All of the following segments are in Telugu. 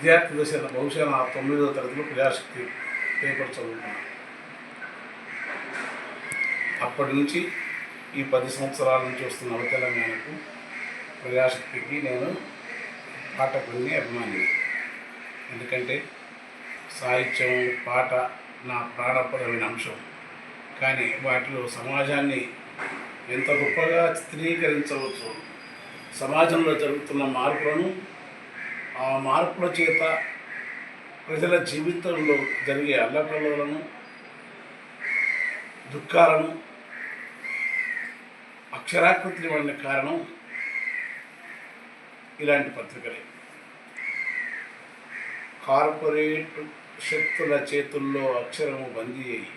విద్యార్థి దశ బహుశా నా తొమ్మిదవ తరగతిలో ప్రజాశక్తి పేపర్ చదువుకున్నాను అప్పటి నుంచి ఈ పది సంవత్సరాల నుంచి వస్తున్న నవ తెలంగాణకు ప్రజాశక్తికి నేను పాఠకుడిని అభిమాని ఎందుకంటే సాహిత్యం పాట నా ప్రాణపరమైన అంశం. కానీ వాటిలో సమాజాన్ని ఎంత గొప్పగా చిత్రీకరించవచ్చు సమాజంలో జరుగుతున్న మార్పులను ఆ మార్పుల చేత ప్రజల జీవితంలో జరిగే అల్లకల్లోలను దుఃఖాలను అక్షరాకృతి ఇవ్వడానికి కారణం ఇలాంటి పత్రికలే. కార్పొరేట్ శక్తుల చేతుల్లో అక్షరము బందీ అయి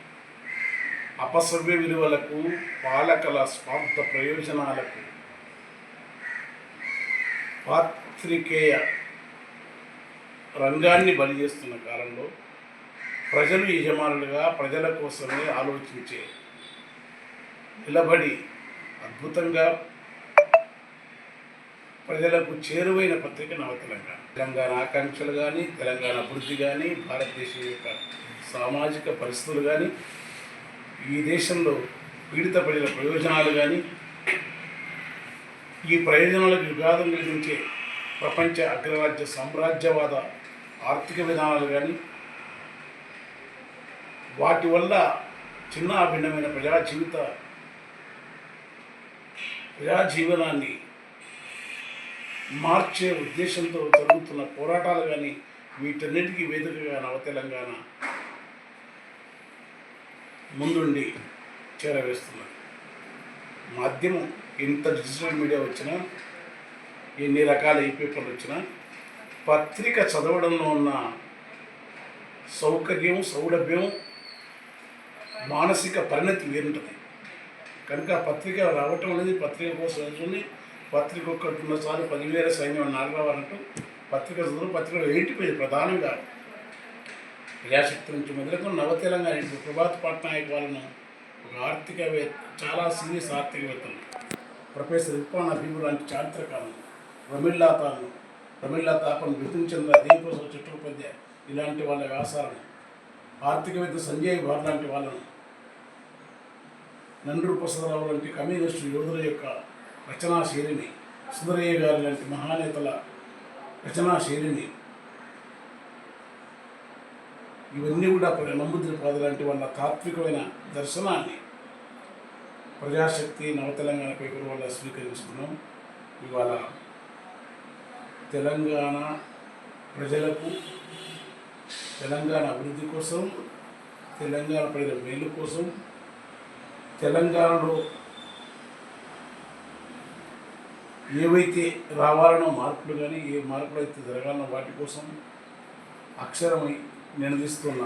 అపసవ్య విలువలకు పాలకల స్వార్థ ప్రయోజనాలకు పాత్రికేయ రంగాన్ని బలి చేస్తున్న కాలంలో ప్రజలు యజమానులుగా ప్రజల కోసమే ఆలోచించే నిలబడి అద్భుతంగా ప్రజలకు చేరువైన పత్రిక నవ తెలంగాణ. తెలంగాణ ఆకాంక్షలు కానీ తెలంగాణ అభివృద్ధి కానీ భారతదేశం యొక్క సామాజిక పరిస్థితులు కానీ ఈ దేశంలో పీడిత ప్రజల ప్రయోజనాలు కానీ ఈ ప్రయోజనాలకు విఘాతం కలిగించే ప్రపంచ అగ్రరాజ్య సామ్రాజ్యవాద ఆర్థిక విధానాలు కానీ వాటి వల్ల చిన్న భిన్నమైన ప్రజా జీవిత ప్రజా జీవనాన్ని మార్చే ఉద్దేశంతో జరుగుతున్న పోరాటాలు కానీ వీటన్నిటికీ వేదికగా నవ తెలంగాణ ముందుండి చేరవేస్తున్నారు మాధ్యమం ఇంత డిజిటల్ మీడియా వచ్చినా ఎన్ని రకాల ఈ పేపర్లు వచ్చినా పత్రిక చదవడంలో ఉన్న సౌకర్యం సౌలభ్యం మానసిక పరిణతి వేరుంటుంది. కనుక పత్రిక రావటం అనేది పత్రిక కోసం ఎదుర్కొని పత్రిక ఒక్కటి ఉన్నసారి పదివేల సైన్యం నాగరావాలంటూ పత్రిక చదువు పత్రికలో ఎయిటి ప్రధానంగా. ప్రజాశక్తి నుంచి మొదలుకొని నవ తెలంగాణ ఇప్పుడు ప్రభాత్ పట్నాయక్ వాళ్ళను ఒక ఆర్థికవేత్త చాలా సీరియస్ ఆర్థికవేత్తలు. ప్రొఫెసర్ ఇర్ఫాన్ అబీబు లాంటి చారిత్రకాలను ప్రమిళ్ళా తాను తాపన్ తాపను బిపిన్ చంద్ర దేవప్రసాద్ చట్టోపాధ్యాయ ఇలాంటి వాళ్ళ వ్యాసాలను ఆర్థికవేత్త సంజయ్ భార్ లాంటి వాళ్ళను నండ్రు ప్రసాదరావు లాంటి కమ్యూనిస్టు యోధుల యొక్క రచనా శైలిని సుందరయ్య గారి లాంటి మహానేతల రచనా శైలిని ఇవన్నీ కూడా నమ్ముద్రి పాద లాంటి వాళ్ళ తాత్వికమైన దర్శనాన్ని ప్రజాశక్తి నవతెలంగాణ పేపర్ వల్ల స్వీకరించుకున్నాం. ఇవాళ తెలంగాణ ప్రజలకు తెలంగాణ అభివృద్ధి కోసం తెలంగాణ ప్రజల మేలు కోసం తెలంగాణలో ఏవైతే రావాలనో మార్పులు కానీ ఏ మార్పులు అయితే జరగాలనో వాటి కోసం అక్షరమై నినదిస్తున్న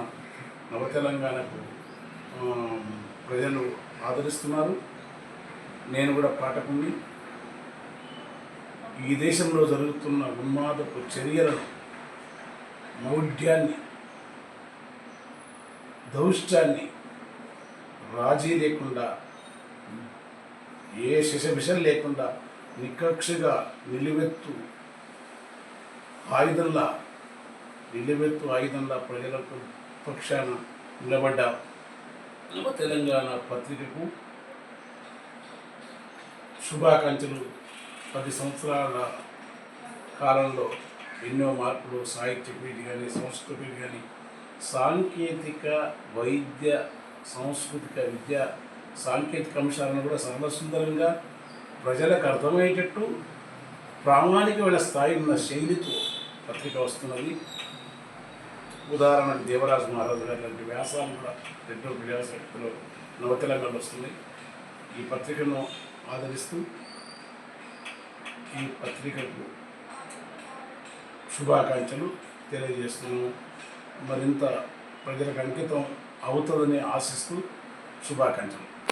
నవ తెలంగాణకు ప్రజలు ఆదరిస్తున్నారు. నేను కూడా పాఠకుని ఈ దేశంలో జరుగుతున్న ఉన్మాదపు చర్యలను మౌఢ్యాన్ని దౌష్ట్యాన్ని రాజీ లేకుండా ఏ శిశబిషం లేకుండా నికక్షగా నిలువెత్తు ఆయుధంలా నిలువెత్తు ఆయుధంలా ప్రజలకు పక్షాన నిలబడ్డ. తెలంగాణ పత్రికకు శుభాకాంక్షలు. పది సంవత్సరాల కాలంలో ఎన్నో మార్పులు సాహిత్య పీఠ కానీ సంస్కృతి కానీ సాంకేతిక వైద్య సాంస్కృతిక విద్య సాంకేతిక అంశాలను కూడా సరళ సుందరంగా ప్రజలకు అర్థమయ్యేటట్టు ప్రామాణికమైన స్థాయి ఉన్న శైలితో పత్రిక వస్తున్నది. ఉదాహరణకు దేవరాజు మహారాజు గారి లాంటి వ్యాసాలు కూడా రెండో ప్రజాశక్తిలో నవతెలంగాణ వస్తుంది ఈ పత్రికను ఆదరిస్తూ ఈ పత్రికకు శుభాకాంక్షలు తెలియజేస్తున్నాము మరింత ప్రజలకు అంకితం అవుతుందని ఆశిస్తూ శుభాకాంక్షలు.